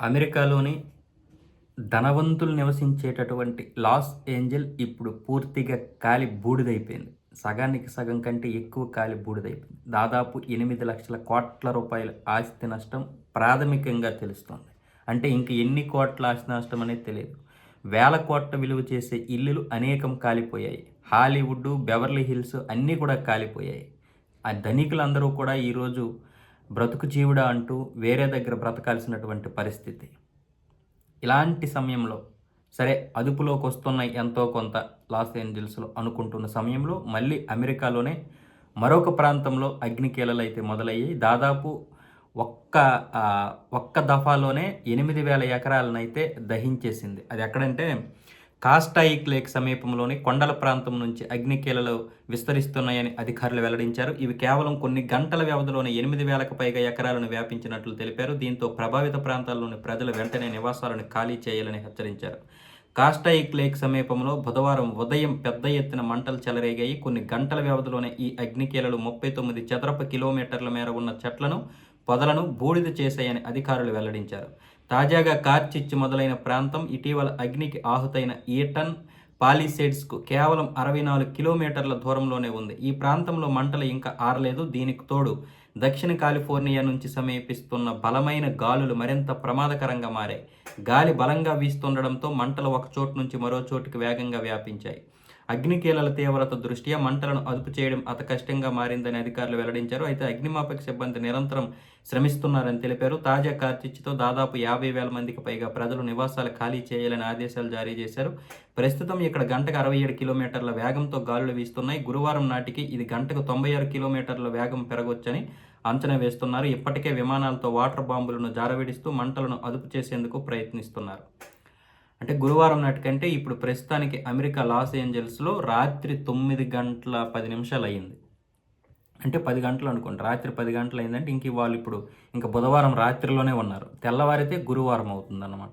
అమెరికాలోని ధనవంతులు నివసించేటటువంటి loss Angel ఇప్పుడు పూర్తిగా కాలి బూడిదైపోయింది. సగానికి సగం కంటే ఎక్కువ కాలి బూడిదైపోయింది. దాదాపు ఎనిమిది లక్షల కోట్ల రూపాయల ఆస్తి నష్టం ప్రాథమికంగా తెలుస్తోంది. అంటే ఇంక ఎన్ని కోట్ల ఆస్తి నష్టం అనేది తెలియదు. వేల కోట్ల విలువ చేసే ఇల్లులు అనేకం కాలిపోయాయి. హాలీవుడ్ బెవర్లీ హిల్స్ అన్నీ కూడా కాలిపోయాయి. ఆ ధనికులందరూ కూడా ఈరోజు బ్రతుకు జీవుడా అంటూ వేరే దగ్గర బ్రతకాల్సినటువంటి పరిస్థితి. ఇలాంటి సమయంలో సరే అదుపులోకి వస్తున్న ఎంతో కొంత లాస్ ఏంజల్స్లో అనుకుంటున్న సమయంలో మళ్ళీ అమెరికాలోనే మరొక ప్రాంతంలో అగ్నికీలలు అయితే మొదలయ్యాయి. దాదాపు ఒక్క ఒక్క దఫాలోనే ఎనిమిది వేల ఎకరాలనైతే దహించేసింది. అది ఎక్కడంటే కాస్టాయిక్ లేక్ సమీపంలోని కొండల ప్రాంతం నుంచి అగ్నికీలలు విస్తరిస్తున్నాయని అధికారులు వెల్లడించారు. ఇవి కేవలం కొన్ని గంటల వ్యవధిలోనే ఎనిమిది వేలకు పైగా ఎకరాలను వ్యాపించినట్లు తెలిపారు. దీంతో ప్రభావిత ప్రాంతాల్లోని ప్రజలు వెంటనే నివాసాలను ఖాళీ చేయాలని హెచ్చరించారు. కాస్టాయిక్ లేక్ సమీపంలో బుధవారం ఉదయం పెద్ద ఎత్తున మంటలు చెలరేగాయి. కొన్ని గంటల వ్యవధిలోనే ఈ అగ్నికీలలు ముప్పై తొమ్మిది చదరపు కిలోమీటర్ల మేర ఉన్న చెట్లను పొదలను బూడిద చేశాయని అధికారులు వెల్లడించారు. తాజాగా కార్చిచ్ మొదలైన ప్రాంతం ఇటీవల అగ్నికి ఆహుతైన ఈటన్ పాలిసేడ్స్కు కేవలం అరవై నాలుగు కిలోమీటర్ల దూరంలోనే ఉంది. ఈ ప్రాంతంలో మంటలు ఇంకా ఆరలేదు. దీనికి తోడు దక్షిణ కాలిఫోర్నియా నుంచి సమీపిస్తున్న బలమైన గాలులు మరింత ప్రమాదకరంగా మారాయి. గాలి బలంగా వీస్తుండడంతో మంటలు ఒక చోటు నుంచి మరో చోటుకి వేగంగా వ్యాపించాయి. అగ్నికీలల తీవ్రత దృష్ట్యా మంటలను అదుపు చేయడం అత కష్టంగా మారిందని అధికారులు వెల్లడించారు. అయితే అగ్నిమాపక సిబ్బంది నిరంతరం శ్రమిస్తున్నారని తెలిపారు. తాజా కార్చిచ్చుతో దాదాపు యాభై వేల మందికి పైగా ప్రజలు నివాసాలు ఖాళీ చేయాలని ఆదేశాలు జారీ చేశారు. ప్రస్తుతం ఇక్కడ గంటకు అరవై ఏడు కిలోమీటర్ల వేగంతో గాలులు వీస్తున్నాయి. గురువారం నాటికి ఇది గంటకు తొంభై ఆరు కిలోమీటర్ల వేగం పెరగొచ్చని అంచనా వేస్తున్నారు. ఇప్పటికే విమానాలతో వాటర్ బాంబులను జారవిడిస్తూ మంటలను అదుపు చేసేందుకు ప్రయత్నిస్తున్నారు. అంటే గురువారం నాటికంటే ఇప్పుడు ప్రస్తుతానికి అమెరికా లాస్ ఏంజల్స్లో రాత్రి తొమ్మిది గంటల పది నిమిషాలు అయ్యింది అంటే పది గంటలు అనుకోండి రాత్రి పది గంటలు అయిందంటే ఇంక వాళ్ళు ఇప్పుడు ఇంకా బుధవారం రాత్రిలోనే ఉన్నారు. తెల్లవారితే గురువారం అవుతుందన్నమాట.